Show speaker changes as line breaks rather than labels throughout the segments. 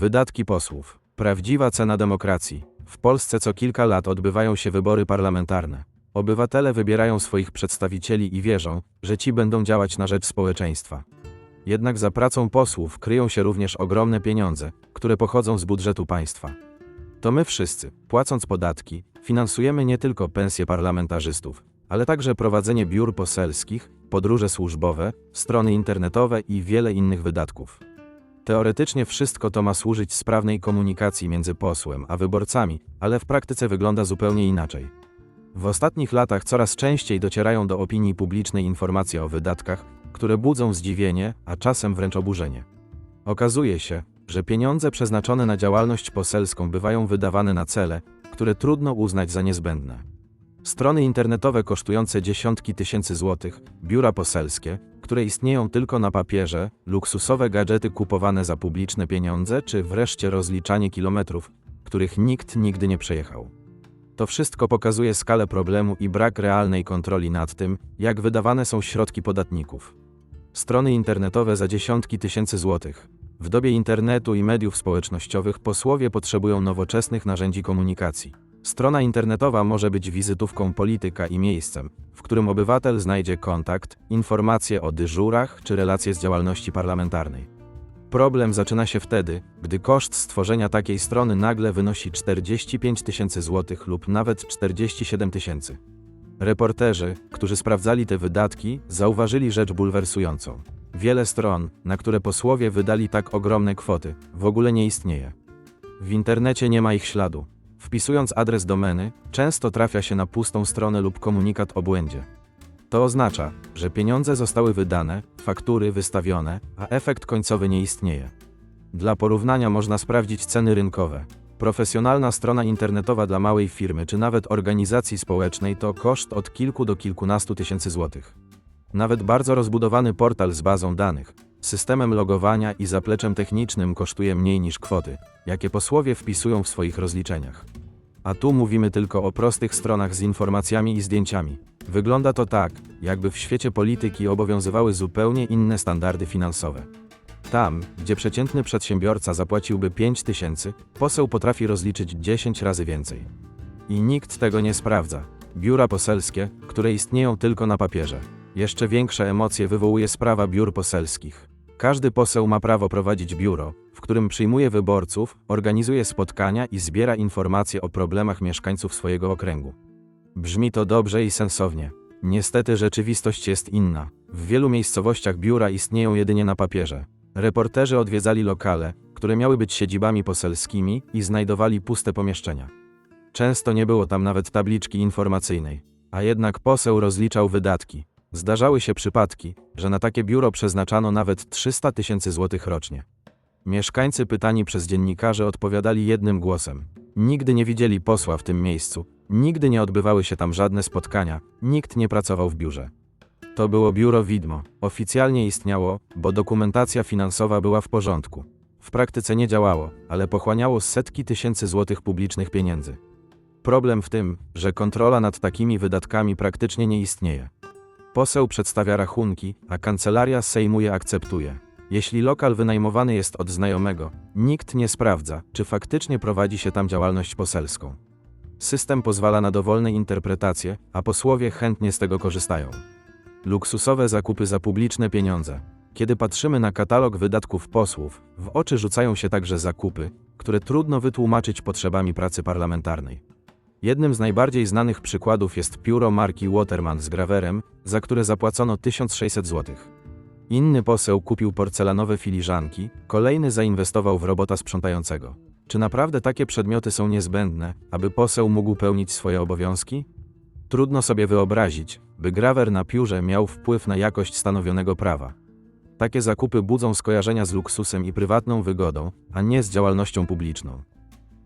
Wydatki posłów. Prawdziwa cena demokracji. W Polsce co kilka lat odbywają się wybory parlamentarne. Obywatele wybierają swoich przedstawicieli i wierzą, że ci będą działać na rzecz społeczeństwa. Jednak za pracą posłów kryją się również ogromne pieniądze, które pochodzą z budżetu państwa. To my wszyscy, płacąc podatki, finansujemy nie tylko pensje parlamentarzystów, ale także prowadzenie biur poselskich, podróże służbowe, strony internetowe i wiele innych wydatków. Teoretycznie wszystko to ma służyć sprawnej komunikacji między posłem a wyborcami, ale w praktyce wygląda zupełnie inaczej. W ostatnich latach coraz częściej docierają do opinii publicznej informacje o wydatkach, które budzą zdziwienie, a czasem wręcz oburzenie. Okazuje się, że pieniądze przeznaczone na działalność poselską bywają wydawane na cele, które trudno uznać za niezbędne. Strony internetowe kosztujące dziesiątki tysięcy złotych, biura poselskie, które istnieją tylko na papierze, luksusowe gadżety kupowane za publiczne pieniądze, czy wreszcie rozliczanie kilometrów, których nikt nigdy nie przejechał. To wszystko pokazuje skalę problemu i brak realnej kontroli nad tym, jak wydawane są środki podatników. Strony internetowe za dziesiątki tysięcy złotych. W dobie internetu i mediów społecznościowych posłowie potrzebują nowoczesnych narzędzi komunikacji. Strona internetowa może być wizytówką polityka i miejscem, w którym obywatel znajdzie kontakt, informacje o dyżurach czy relacje z działalności parlamentarnej. Problem zaczyna się wtedy, gdy koszt stworzenia takiej strony nagle wynosi 45 tysięcy złotych lub nawet 47 tysięcy. Reporterzy, którzy sprawdzali te wydatki, zauważyli rzecz bulwersującą. Wiele stron, na które posłowie wydali tak ogromne kwoty, w ogóle nie istnieje. W internecie nie ma ich śladu. Wpisując adres domeny, często trafia się na pustą stronę lub komunikat o błędzie. To oznacza, że pieniądze zostały wydane, faktury wystawione, a efekt końcowy nie istnieje. Dla porównania można sprawdzić ceny rynkowe. Profesjonalna strona internetowa dla małej firmy czy nawet organizacji społecznej to koszt od kilku do kilkunastu tysięcy złotych. Nawet bardzo rozbudowany portal z bazą danych, systemem logowania i zapleczem technicznym kosztuje mniej niż kwoty, jakie posłowie wpisują w swoich rozliczeniach. A tu mówimy tylko o prostych stronach z informacjami i zdjęciami. Wygląda to tak, jakby w świecie polityki obowiązywały zupełnie inne standardy finansowe. Tam, gdzie przeciętny przedsiębiorca zapłaciłby 5 tysięcy, poseł potrafi rozliczyć 10 razy więcej. I nikt tego nie sprawdza. Biura poselskie, które istnieją tylko na papierze. Jeszcze większe emocje wywołuje sprawa biur poselskich. Każdy poseł ma prawo prowadzić biuro, w którym przyjmuje wyborców, organizuje spotkania i zbiera informacje o problemach mieszkańców swojego okręgu. Brzmi to dobrze i sensownie. Niestety rzeczywistość jest inna. W wielu miejscowościach biura istnieją jedynie na papierze. Reporterzy odwiedzali lokale, które miały być siedzibami poselskimi i znajdowali puste pomieszczenia. Często nie było tam nawet tabliczki informacyjnej, a jednak poseł rozliczał wydatki. Zdarzały się przypadki, że na takie biuro przeznaczano nawet 300 tysięcy złotych rocznie. Mieszkańcy pytani przez dziennikarzy odpowiadali jednym głosem. Nigdy nie widzieli posła w tym miejscu, nigdy nie odbywały się tam żadne spotkania, nikt nie pracował w biurze. To było biuro widmo. Oficjalnie istniało, bo dokumentacja finansowa była w porządku. W praktyce nie działało, ale pochłaniało setki tysięcy złotych publicznych pieniędzy. Problem w tym, że kontrola nad takimi wydatkami praktycznie nie istnieje. Poseł przedstawia rachunki, a kancelaria Sejmu je akceptuje. Jeśli lokal wynajmowany jest od znajomego, nikt nie sprawdza, czy faktycznie prowadzi się tam działalność poselską. System pozwala na dowolne interpretacje, a posłowie chętnie z tego korzystają. Luksusowe zakupy za publiczne pieniądze. Kiedy patrzymy na katalog wydatków posłów, w oczy rzucają się także zakupy, które trudno wytłumaczyć potrzebami pracy parlamentarnej. Jednym z najbardziej znanych przykładów jest pióro marki Waterman z grawerem, za które zapłacono 1600 zł. Inny poseł kupił porcelanowe filiżanki, kolejny zainwestował w robota sprzątającego. Czy naprawdę takie przedmioty są niezbędne, aby poseł mógł pełnić swoje obowiązki? Trudno sobie wyobrazić, by grawer na piórze miał wpływ na jakość stanowionego prawa. Takie zakupy budzą skojarzenia z luksusem i prywatną wygodą, a nie z działalnością publiczną.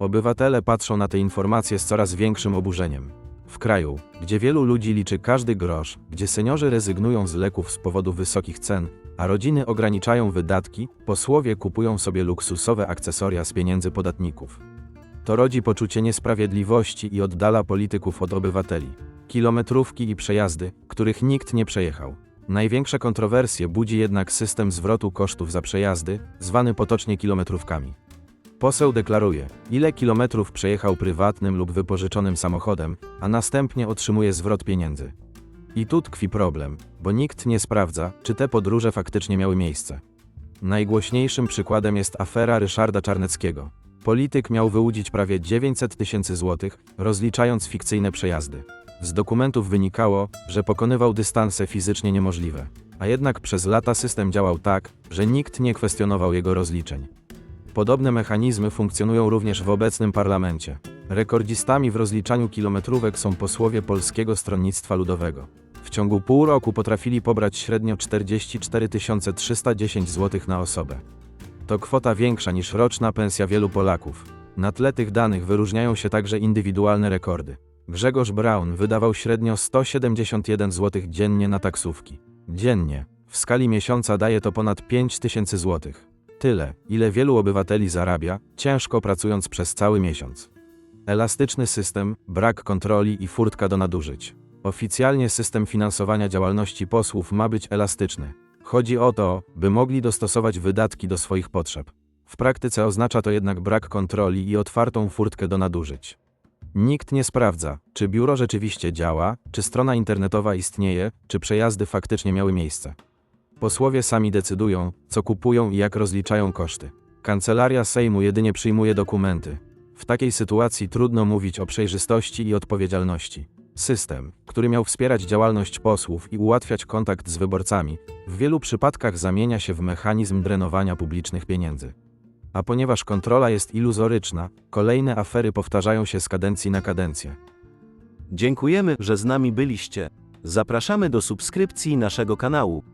Obywatele patrzą na te informacje z coraz większym oburzeniem. W kraju, gdzie wielu ludzi liczy każdy grosz, gdzie seniorzy rezygnują z leków z powodu wysokich cen, a rodziny ograniczają wydatki, posłowie kupują sobie luksusowe akcesoria z pieniędzy podatników. To rodzi poczucie niesprawiedliwości i oddala polityków od obywateli. Kilometrówki i przejazdy, których nikt nie przejechał. Największe kontrowersje budzi jednak system zwrotu kosztów za przejazdy, zwany potocznie kilometrówkami. Poseł deklaruje, ile kilometrów przejechał prywatnym lub wypożyczonym samochodem, a następnie otrzymuje zwrot pieniędzy. I tu tkwi problem, bo nikt nie sprawdza, czy te podróże faktycznie miały miejsce. Najgłośniejszym przykładem jest afera Ryszarda Czarneckiego. Polityk miał wyłudzić prawie 900 tysięcy złotych, rozliczając fikcyjne przejazdy. Z dokumentów wynikało, że pokonywał dystanse fizycznie niemożliwe. A jednak przez lata system działał tak, że nikt nie kwestionował jego rozliczeń. Podobne mechanizmy funkcjonują również w obecnym parlamencie. Rekordzistami w rozliczaniu kilometrówek są posłowie Polskiego Stronnictwa Ludowego. W ciągu pół roku potrafili pobrać średnio 44 310 zł na osobę. To kwota większa niż roczna pensja wielu Polaków. Na tle tych danych wyróżniają się także indywidualne rekordy. Grzegorz Braun wydawał średnio 171 zł dziennie na taksówki. Dziennie. W skali miesiąca daje to ponad 5000 zł. Tyle, ile wielu obywateli zarabia, ciężko pracując przez cały miesiąc. Elastyczny system, brak kontroli i furtka do nadużyć. Oficjalnie system finansowania działalności posłów ma być elastyczny. Chodzi o to, by mogli dostosować wydatki do swoich potrzeb. W praktyce oznacza to jednak brak kontroli i otwartą furtkę do nadużyć. Nikt nie sprawdza, czy biuro rzeczywiście działa, czy strona internetowa istnieje, czy przejazdy faktycznie miały miejsce. Posłowie sami decydują, co kupują i jak rozliczają koszty. Kancelaria Sejmu jedynie przyjmuje dokumenty. W takiej sytuacji trudno mówić o przejrzystości i odpowiedzialności. System, który miał wspierać działalność posłów i ułatwiać kontakt z wyborcami, w wielu przypadkach zamienia się w mechanizm drenowania publicznych pieniędzy. A ponieważ kontrola jest iluzoryczna, kolejne afery powtarzają się z kadencji na kadencję.
Dziękujemy, że z nami byliście. Zapraszamy do subskrypcji naszego kanału.